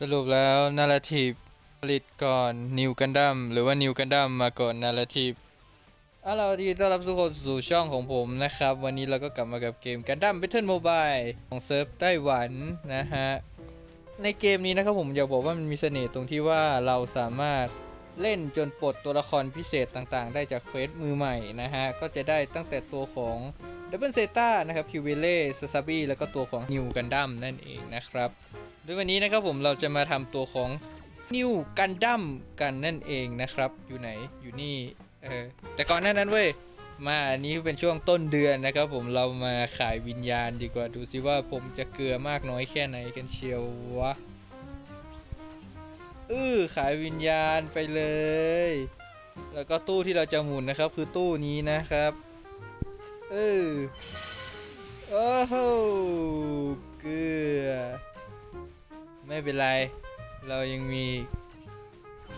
สรุปแล้วนาราทีฟผลิตก่อนนิวกันดัมหรือว่านิวกันดัมมาก่อนนาราทีฟอาล่ะวันนี้ต้อนรับทุกคนสู่ช่องของผมนะครับ วันนี้เราก็กลับมากับเกมกันดั้ม Battle Mobile ของเซิร์ฟไต้หวันนะฮะ ในเกมนี้นะครับผมอยากบอกว่ามันมีเสน่ห์ตรงที่ว่าเราสามารถเล่นจนปลดตัวละครพิเศษต่างๆ ได้จากเควสมือใหม่นะฮะ ก็จะได้ตั้งแต่ตัวของดับเบิลเซต้านะครับคิวเวเล่ซาซาบีแล้วก็ตัวของนิวกันดั้มนั่นเองนะครับ โดยวันนี้นะครับผมเราจะมาทำตัวของนิวกันดั้มกันนั่นเองนะครับ อยู่ไหนอยู่นี่เออแต่ก่อนหน้านั้นเว้ยมาอันนี้เป็นช่วงต้นเดือนนะครับ ผมเรามาขายวิญญาณดีกว่าดูซิว่าผมจะเกลือมากน้อยแค่ไหนกันเชียววะเออขายวิญญาณไปเลย แล้วก็ตู้ที่เราจะหมุนนะครับ คือตู้นี้นะครับเออโอ้โหเกลือ ไม่เป็นไร เรายังมี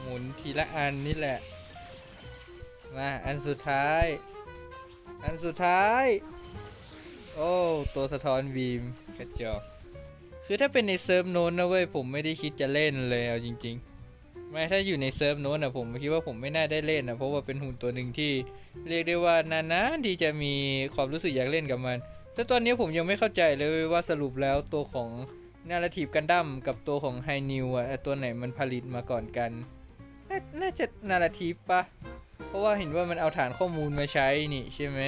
หมุนทีละอันนี่แหละ มาอันสุดท้าย อันสุดท้าย โอ้ตัวสะท้อนบีมกระจอกคือถ้าเป็นในเซิร์ฟโน้นนะเว้ยผมไม่ได้คิดจะเล่นเลยเอาจริงๆไม่ถ้าอยู่ในเซิร์ฟโน้นนะผมคิดว่าผมไม่น่าได้เล่นนะเพราะว่าเป็นหุ่นตัวหนึ่งที่เรียกได้ว่านานๆที่จะมีความรู้สึกอยากเล่นกับมันแต่ตอนนี้ผมยังไม่เข้าใจเลยว่าสรุปแล้วตัวของ นาราทีฟกันดั้มกับตัวของไฮนิวอะตัวไหนมันผลิตมาก่อนกันนาน่าจะนาราทีฟปะเพราะว่าเห็นว่ามันเอาฐานข้อมูลมาใช้นี่ใช่ไหม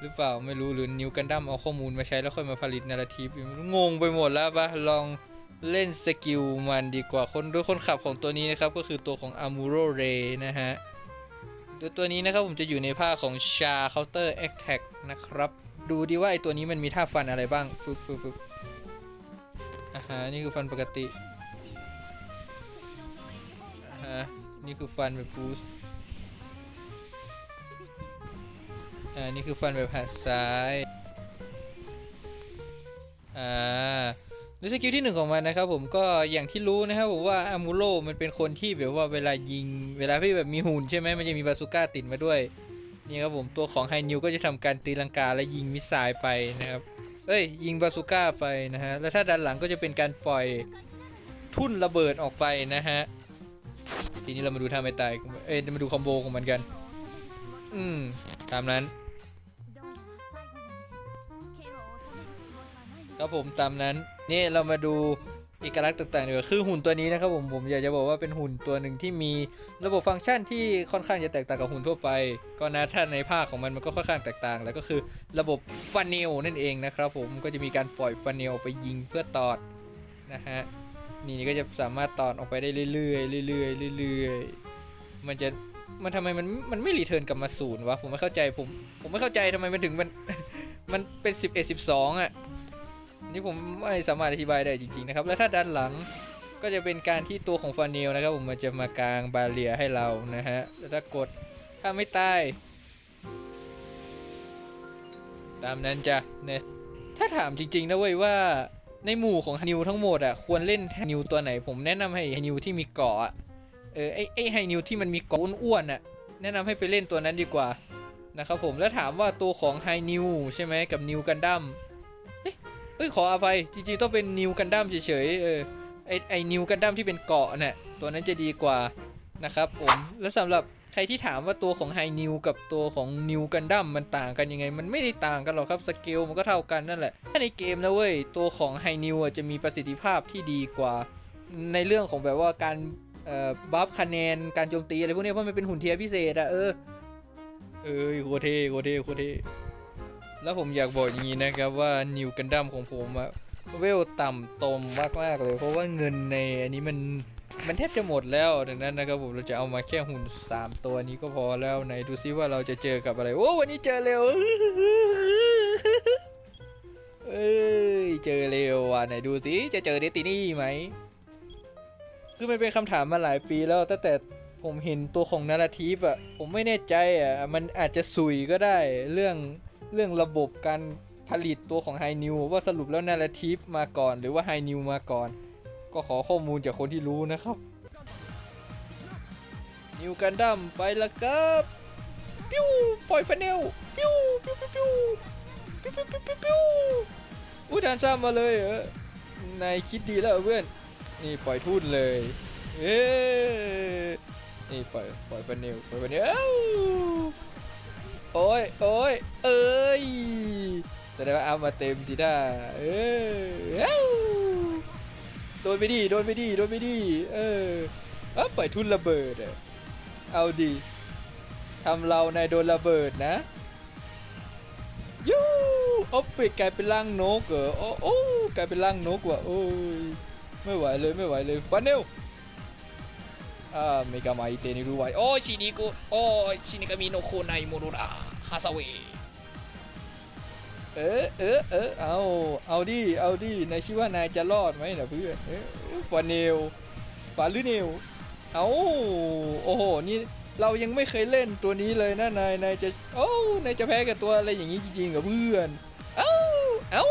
หรือเปล่าไม่รู้หรือนิวกันดั้มเอาข้อมูลมาใช้แล้วค่อยมาผลิตนาราทีฟงงไปหมดแล้วปะลองเล่นสกิลมันดีกว่าคนด้วยคนขับของตัวนี้นะครับ ก็คือตัวของอามูโรเรนะฮะโดยตัวนี้นะครับผมจะอยู่ในภาคของชาเคาน์เตอร์แอคแท็กนะครับ ดูดีว่าไอตัวนี้มันมีท่าฟันอะไรบ้างฟึบฟึบฟึบ อ่าฮะนี่คือฟันปกติอ่าฮะนี่คือฟันแบบบูสอ่านี่คือฟันแบบหักซ้ายอ่าในสกิลที่หนึ่งของมันนะครับผมก็อย่างที่รู้นะครับผมว่าอามูโรมันเป็นคนที่แบบว่าเวลายิง เวลาที่แบบมีหุ่นใช่ไหมมันจะมีบาซูก้าติดมาด้วยนี่ครับผมตัวของไฮนิวก็จะทำการตีลังกาและยิงมิสไซล์ไปนะครับ เอ้ยยิงบาซูก้าไปนะฮะ แล้วถ้าด้านหลังก็จะเป็นการปล่อยทุ่นระเบิดออกไปนะฮะ ทีนี้เรามาดูท่าไม่ตาย เอ้ยมาดูคอมโบของมันกัน อืม ตามนั้น ครับผมตามนั้น นี่เรามาดู เอกลักษณ์ต่างๆดีกว่าคือหุ่นตัวนี้นะครับผมผมอยากจะบอกว่าเป็นหุ่นตัวหนึ่งที่มีระบบฟังก์ชันที่ค่อนข้างจะแตกต่างกับหุ่นทั่วไป ก็นะถ้าในภาคของมันมันก็ค่อนข้างแตกต่าง แล้วก็คือระบบฟันเนลนั่นเองนะครับผมก็จะมีการปล่อยฟันเนลไปยิงเพื่อตอดนะฮะนี่นี่ก็จะสามารถตอดออกไปได้เรื่อยๆเรื่อยๆเรื่อยๆมันจะมันทำไมมันมันไม่รีเทิร์นกลับมาศูนย์วะผมไม่เข้าใจผมผมไม่เข้าใจทำไมมันถึงมันมันเป็น 11 12อะ นี่ผมไม่สามารถอธิบายได้จริงๆนะครับ แล้วถ้าด้านหลังก็จะเป็นการที่ตัวของฟาเนลนะครับ ผมมันจะมากลางบาเรียให้เรานะฮะแล้วถ้ากดถ้าไม่ตาย ตามนั้นจ้ะเนี่ยถ้าถามจริงๆนะเว้ยว่าในหมู่ของไฮนิวทั้งหมดอะควรเล่นไฮนิวตัวไหน ผมแนะนำให้ไฮนิวที่มีเกาะเออไอไอไฮนิวที่มันมีเกาะอ้วนๆอะแนะนำให้ไปเล่นตัวนั้นดีกว่านะครับผมแล้วถามว่าตัวของไฮนิวใช่ไหมกับนิวกันดั้มเอ้ เอ้ยขออภัยจริงๆต้องเป็นนิวกันดั้มเฉยๆเออไอไอนิวกันดั้มที่เป็นเกาะเนี่ยตัวนั้นจะดีกว่านะครับผมแล้วสำหรับใครที่ถามว่าตัวของไฮนิวกับตัวของนิวกันดั้มมันต่างกันยังไง มันไม่ได้ต่างกันหรอกครับสเกลมันก็เท่ากันนั่นแหละถ้าในเกมนะเว้ยตัวของไฮนิวจะมีประสิทธิภาพที่ดีกว่า ในเรื่องของแบบว่าการเอ่อบัฟคะแนนการโจมตีอะไรพวกนี้เพราะมันเป็นหุ่นเทียพิเศษอะเออเอ้ยโคเทโคเทโคเท แล้วผมอยากบอกอย่างนี้นะครับว่านิวกันดั้มของผมอะเวลต่ำตมมากๆเลย เพราะว่าเงินในอันนี้มันมันแทบจะหมดแล้วดังนั้นนะครับผมเราจะเอามาแค่หุ่น 3 ตัวนี้ก็พอแล้วไหนดูซิว่าเราจะเจอกับอะไร โอ้วันนี้เจอเร็วเอ้ยเจอเร็วว่ะไหนดูสิจะเจอเดตินี่ไหมคือมันเป็นคำถามมาหลายปีแล้วตั้งแต่ผมเห็นตัวของนาราทีฟอะผมไม่แน่ใจอะมันอาจจะสุยก็ได้เรื่อง เรื่องระบบการผลิตตัวของไฮนิวว่าสรุปแล้วนาราทีฟมาก่อน หรือว่าไฮนิวมาก่อน ก็ขอข้อมูลจากคนที่รู้นะครับนิวกันดั้มไปละครับปิ้วปล่อยฟนเนลปิ้วปิ้วปิ้วปิ้วปิ้วปิ้วปิ้วปิ้วปิ้วอุ้ยทนซ้ำมาเลยเหรอนายคิดดีแล้วเพื่อนนี่ปล่อยทุ่นเลยเอ้นี่ปล่อยปล่อยฟันเนลปล่อยฟันเนล โอ้ยโอ้ยเอ้ยแสดงว่าเอามาเต็มสิท่าเออโดนไปดิโดนไปดิโดนไปดิเออเอาปล่อยทุนระเบิดเอาดิทำเรานายโดนระเบิดนะยูโอ๊บไปกลายเป็นร่างนกเหรอโอ้โอ้กลายเป็นร่างนกว่ะโอ้ยไม่ไหวเลยไม่ไหวเลยฟันเนล อ่าเมกาไมเตนิรู้ไว้โอ้ยชินิกุโอ้ยชินิกามิโนโคไนโมโรระฮาซาเวเออเออเออเอาเอาดิ เอาดิ นายคิดว่านายจะรอดไหมนะเพื่อนเออเออฟันเนลฟันหรือเนลเอาโอ้โห นี่เรายังไม่เคยเล่นตัวนี้เลยนะนาย นายจะ โอ้นายจะแพ้กับตัวอะไรอย่างนี้จริงๆกับเพื่อน เอ้า เอ้า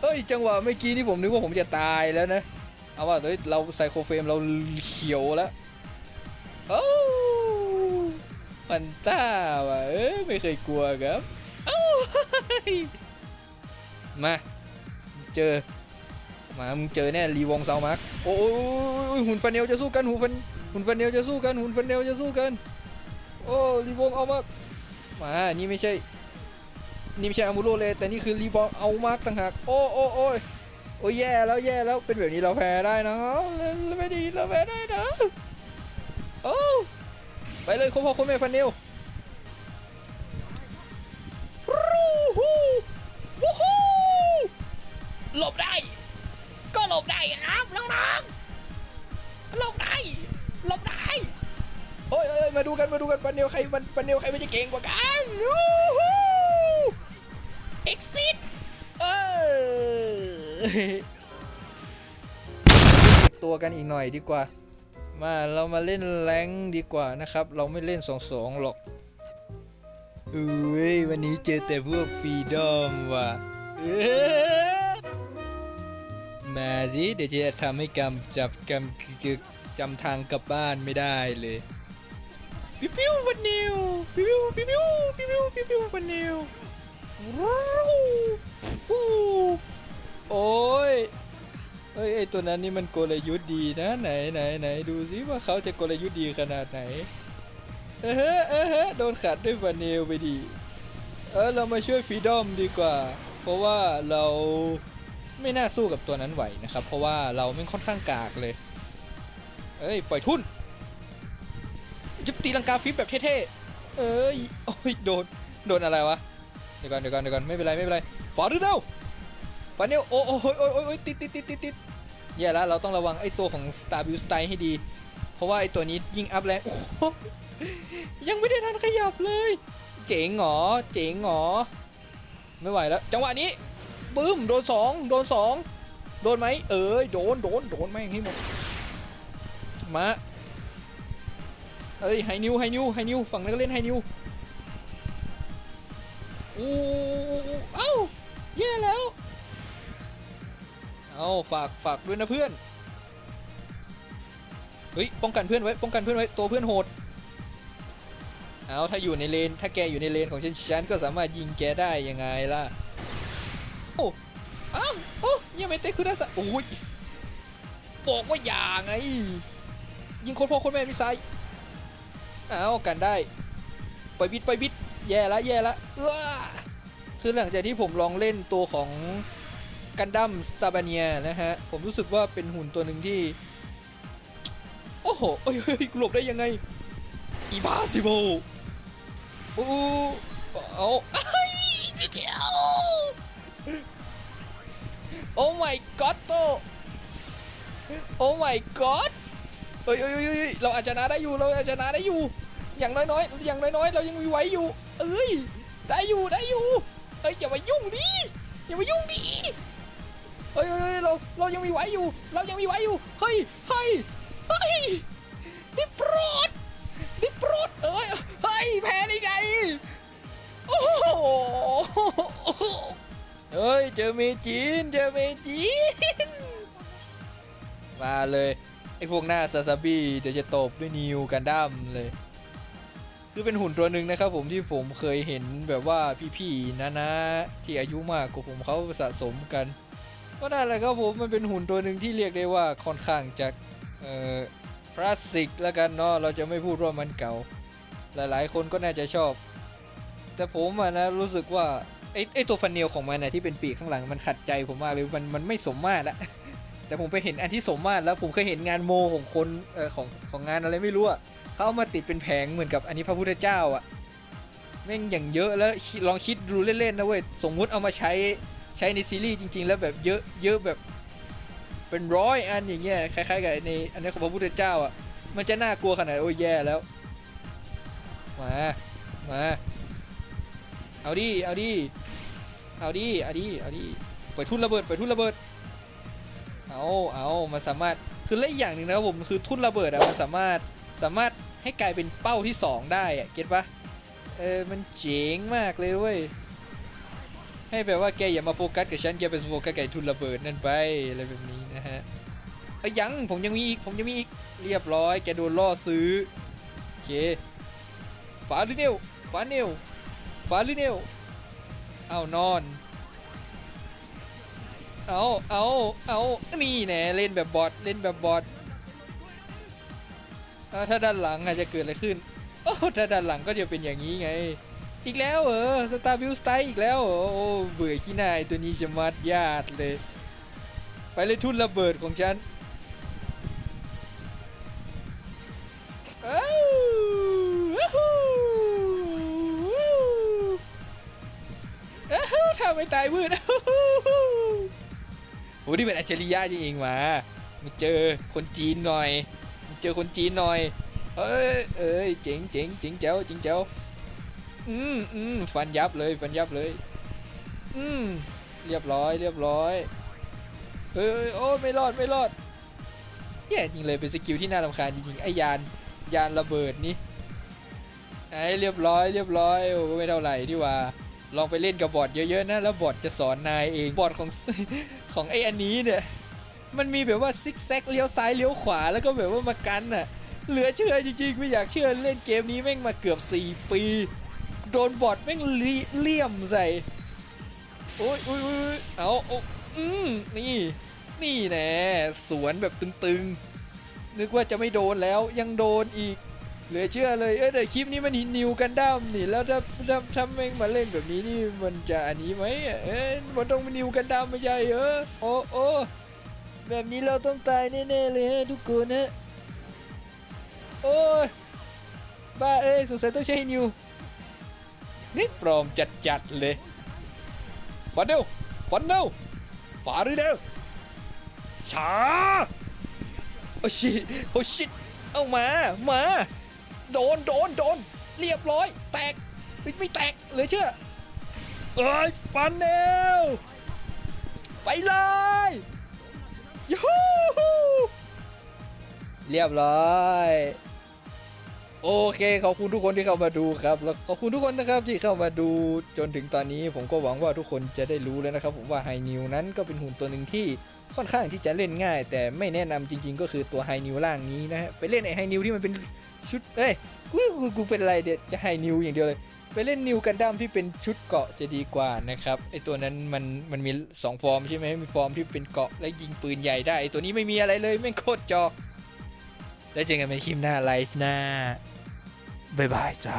เอ้ย จังหวะเมื่อกี้นี่ผมนึกว่าผมจะตายแล้วนะ เอาว่าเฮ้ยเราไซโครเฟรมเราเขียวแล้วโอ้ฟันต้าว่ะเอ้ยไม่เคยกลัวครับเอ้มาเจอมามึงเจอแน่รีวงเซามาร์กโอ้ยหุ่นฟันเนลจะสู้กันหุ่นฟันหุ่นฟันเนลจะสู้กันหุ่นฟันเนลจะสู้กัน โอ้รีวงเอามากมานี่ไม่ใช่นี่ไม่ใช่อามูโรเลยแต่นี่คือรีบอลเอามากต่างหากโอ้โอ้โอ้ย โอ้ยแย่แล้วแย่แล้วเป็นแบบนี้เราแพ้ได้นะเล่นไม่ดีเราแพ้ได้นะโอ้ไปเลยคุณพ่อคุณแม่ฟันนลฟรูฮูวูฮูหลบได้ ก็หลบได้ครับน้องๆหลบได้หลบได้โอ้ยเอ้ยมาดูกันมาดูกันฟันเนลใครมันฟันเนลใครมันจะเก่งกว่ากัน ตัวกันอีกหน่อยดีกว่า มาเรามาเล่นแรงดีกว่านะครับ เราไม่เล่นสองสองหรอกอุ้ยวันนี้เจอแต่พวกฟรีดอมว่ะมาสิเดี๋ยวจะทำให้กำจับกำคือจำทางกลับบ้านไม่ได้เลยปิ้วปิ้ววันนิวปิ้วปิ้วปิ้วปิ้วปิ้วปิ้วววันนิวโอ้ยเอ้ยไอ ตัวนั้นนี่มันกลยุทธ์ดีนะไหนไหนไหนดูสิว่าเขาจะกลยุทธ์ดีขนาดไหน เออเฮ้เออเฮ้โดนขัดด้วยวาเนลไปดีเออเรามาช่วยฟรีดอมดีกว่า เพราะว่าเราไม่น่าสู้กับตัวนั้นไหวนะครับ เพราะว่าเราไม่ค่อนข้างกากเลย เอ้ยปล่อยทุ่นจะตีลังกาฟิปแบบเท่ๆ เอ้ยโอ้ยโดนโดนอะไรวะเดี๋ยวก่อนเดี๋ยวก่อนเดี๋ยวก่อนไม่เป็นไรไม่เป็นไรฟาดเร็วฟาเนลโอ้โอ้โอ้ยโอ้ยโอ้ยโอ้ยติดติดติดติดติด แย่แล้วเราต้องระวังไอ้ตัวของ Star b u i l d Style ให้ดี เพราะว่าไอ้ตัวนี้ยิงอัพแรงโอ้ยังไม่ได้ทันขยับเลย เจ๋งเหรอเจ๋งเหรอไม่ไหวแล้ว จังหวะนี้บึ้มโดนสองโดนสองโดนไหมเอ้ยโดนโดนโดนแม่งให้หมดมาเอ้ยไฮนิวไฮนิวไฮนิวฝั่งนั้นก็เล่นไฮนิวอู้เอ้าแย่แล้ว เอาฝากฝากด้วยนะเพื่อน เฮ้ยป้องกันเพื่อนไว้ป้องกันเพื่อนไว้ตัวเพื่อนโหด เอาถ้าอยู่ในเลนถ้าแกอยู่ในเลนของฉันฉันก็สามารถยิงแกได้ยังไงล่ะ โอ้อ้าโอ้ยังไม่เตะคือได้สะโอ้ยบอกว่าอย่าไง ยิงโคตรพ่อโคตรแม่มิไซเอากันได้ปล่อยบิดปล่อยบิดแย่ละแย่ละเออคือหลังจากที่ผมลองเล่นตัวของ กันดั้มซาบาเนียนะฮะ ผมรู้สึกว่าเป็นหุ่นตัวหนึ่งที่ โอ้โหเอ้ยเฮ้ยกูหลบได้ยังไงอีบาซิโบโอ้เอาไอ้จิเกียวโอ้ my god โตโอ้ my god เอ้ยเอ้ยเอ้ยเอ้ยเราอาจจะนะได้อยู่เราอาจจะนะได้อยู่ อย่างน้อยๆอย่างน้อยๆเรายังมีไหวอยู่ เอ้ยได้อยู่ได้อยู่เอ้ยอย่ามายุ่งดิอย่ามายุ่งดิ เฮ้ยเฮ้ยเราเรายังมีไหวอยู่ เรายังมีไหวอยู่ เฮ้ย เฮ้ย เฮ้ยได้โปรดได้โปรดเอ้ย เฮ้ย แพ้ได้ไง โอ้โห เฮ้ย เจอเมจินเจอเมจินมาเลย ไอ้พวกหน้าซาซาบิเดี๋ยวจะตบด้วยนิวกันดั้มเลย คือเป็นหุ่นตัวหนึ่งนะครับผมที่ผมเคยเห็นแบบว่าพี่ๆนะนะที่อายุมากกว่าผมเขาสะสมกัน ก็ได้แหละครับผมมันเป็นหุ่นตัวหนึ่งที่เรียกได้ว่าค่อนข้างจะคลาสสิกแล้วกันเนาะเราจะไม่พูดว่ามันเก่า หลายๆ คนก็น่าจะชอบ แต่ผมอะนะรู้สึกว่าไอ้ไอ้ตัวฟันเนลของมันนะที่เป็นปีกข้างหลังมันขัดใจผมมากเลยมันมันไม่สมมาตรอะแต่ผมไปเห็นอันที่สมมาตรแล้วผมเคยเห็นงานโมของคนเอ่อของของงานอะไรไม่รู้อะเขาเอามาติดเป็นแผงเหมือนกับอันนี้พระพุทธเจ้าอะแม่งอย่างเยอะแล้วลองคิดดูเล่นๆนะเว้ยสมมุติเอามาใช้ ใช้ในซีรีส์จริง ๆ แล้วแบบเยอะเยอะแบบเป็นร้อยอันอย่างเงี้ยคล้ายๆกับในอันนี้ของพระพุทธเจ้าอะมันจะน่ากลัวขนาดโอ้ยแย่แล้ว มา มา เอาดิ เอาดิ เอาดิ เอาดิ เอาดิ เปิดทุ่นระเบิด เปิดทุ่นระเบิด เอาเอามันสามารถ คือและอีกอย่างหนึ่งนะครับผม คือทุ่นระเบิดอะมันสามารถ สามารถให้กลายเป็นเป้าที่ 2 ได้อะเก็ตปะเออ มันเจ๋งมากเลยเว้ย ให้แบบว่าแกอย่ามาโฟกัสกับฉันแกไปโฟกัสกับทุนระเบิดนั่นไปอะไรแบบนี้นะฮะเอ้ยยังผมยังมีอีกผมยังมีอีกเรียบร้อยแกโดนล่อซื้อโอเคฝาลิเนลฝาเนลฝาลิเนลเอานอนเอาเอาเอานี่แน่เล่นแบบบอทเล่นแบบบอทถ้าด้านหลังอาจจะเกิดอะไรขึ้นโอ้ถ้าด้านหลังก็จะเป็นอย่างนี้ไง อีกแล้วเหรอสตาร์บิลสไตล์อีกแล้วโอ้เบื่อขี้หน้าไอตัวนี้จะมัดญาติเลย ไปเลยทุ่นระเบิดของฉันอ้าวอ้าทำไม่ตายมืดอ้โหนี่เป็นอัจฉริยะจริงๆมามาเจอคนจีนหน่อย เจอคนจีนหน่อย เอ้ยเอ้ยเจ๋งเจ๋งเจ๋งเจ้าเจ๋งเจ้า อืมอืมฟันยับเลยฟันยับเลย อืมเรียบร้อยเรียบร้อยเอ้ยโอ้ยไม่รอดไม่รอดแย่จริงเลยเป็นสกิลที่น่ารำคาญจริงๆไอ้ยานยานระเบิดนี่ไอ้เรียบร้อยเรียบร้อยโอ้ก็ไม่เท่าไหร่ที่ว่า ลองไปเล่นกับบอทเยอะๆนะแล้วบอทจะสอนนายเองบอทของของไอ้อันนี้เนี่ยมันมีแบบว่าซิกแซกเลี้ยวซ้ายเลี้ยวขวาแล้วก็แบบว่ามากันน่ะเหลือเชื่อจริงๆ ไม่อยากเชื่อเล่นเกมนี้แม่งมาเกือบ 4 ปี โดนบอทแม่งเลี่ยมใส่โอ้ยโอ้ยโอ้ยเอาเอาอืมนี่ นี่แน่สวนแบบตึงๆ นึกว่าจะไม่โดนแล้วยังโดนอีก เหลือเชื่อเลย เอ้ยแต่คลิปนี้มันหินนิวกันดั้มนี่ แล้วถ้าถ้าถ้าแม่งมาเล่นแบบนี้นี่มันจะอันนี้ไหมเอ้ยมันต้องเป็นนิวกันดั้มไม่ใช่เหรอโอ้โอ้แบบนี้เราต้องตายแน่ๆเลยฮะทุกคนนะโอ้ยบ้าเอ้ยสงสัยต้องใช้นิว เฮ้ยปลอมจัดๆเลยฟันเดลฟันเดลฟาริเดลช้าโอ้ชิโอ้ชิเอามา มา โดน โดน โดน เรียบร้อย แตก ไม่ไม่แตก เหลยเชื่อ เอ้ย ฟันเนลไปเลยยูฮูเรียบร้อย โอเค ขอบคุณทุกคนที่เข้ามาดูครับ แล้วขอบคุณทุกคนนะครับที่เข้ามาดูจนถึงตอนนี้ผมก็หวังว่าทุกคนจะได้รู้แล้วนะครับ ผมว่าไฮนิวนั้นก็เป็นหุ่นตัวหนึ่งที่ค่อนข้างที่จะเล่นง่าย แต่ไม่แนะนำจริง ๆ ก็คือตัวไฮนิวล่างนี้นะฮะไปเล่นไอไฮนิวที่มันเป็นชุดเอ้ยกูกูกูเป็นอะไรเดี๋ยวจะไฮนิวอย่างเดียวเลย ไปเล่นนิวกันดั้มที่เป็นชุดเกาะจะดีกว่านะครับไอตัวนั้นมันมันมี 2 ฟอร์มใช่ไหมมีฟอร์มที่เป็นเกาะและยิงปืนใหญ่ได้ไอตัวนี้ไม่มีอะไรเลยแม่งโคตรจอกแล้วเจอกันในคลิปหน้าไลฟ์หน้า บายบายจ้า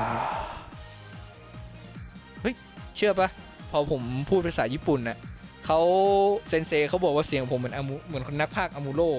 เฮ้ย เชื่อปะพอผมพูดภาษาญี่ปุ่นน่ะเขาเซนเซเขาบอกว่าเสียงผมเหมือนอามุเหมือนคนนักพากย์อามูโร่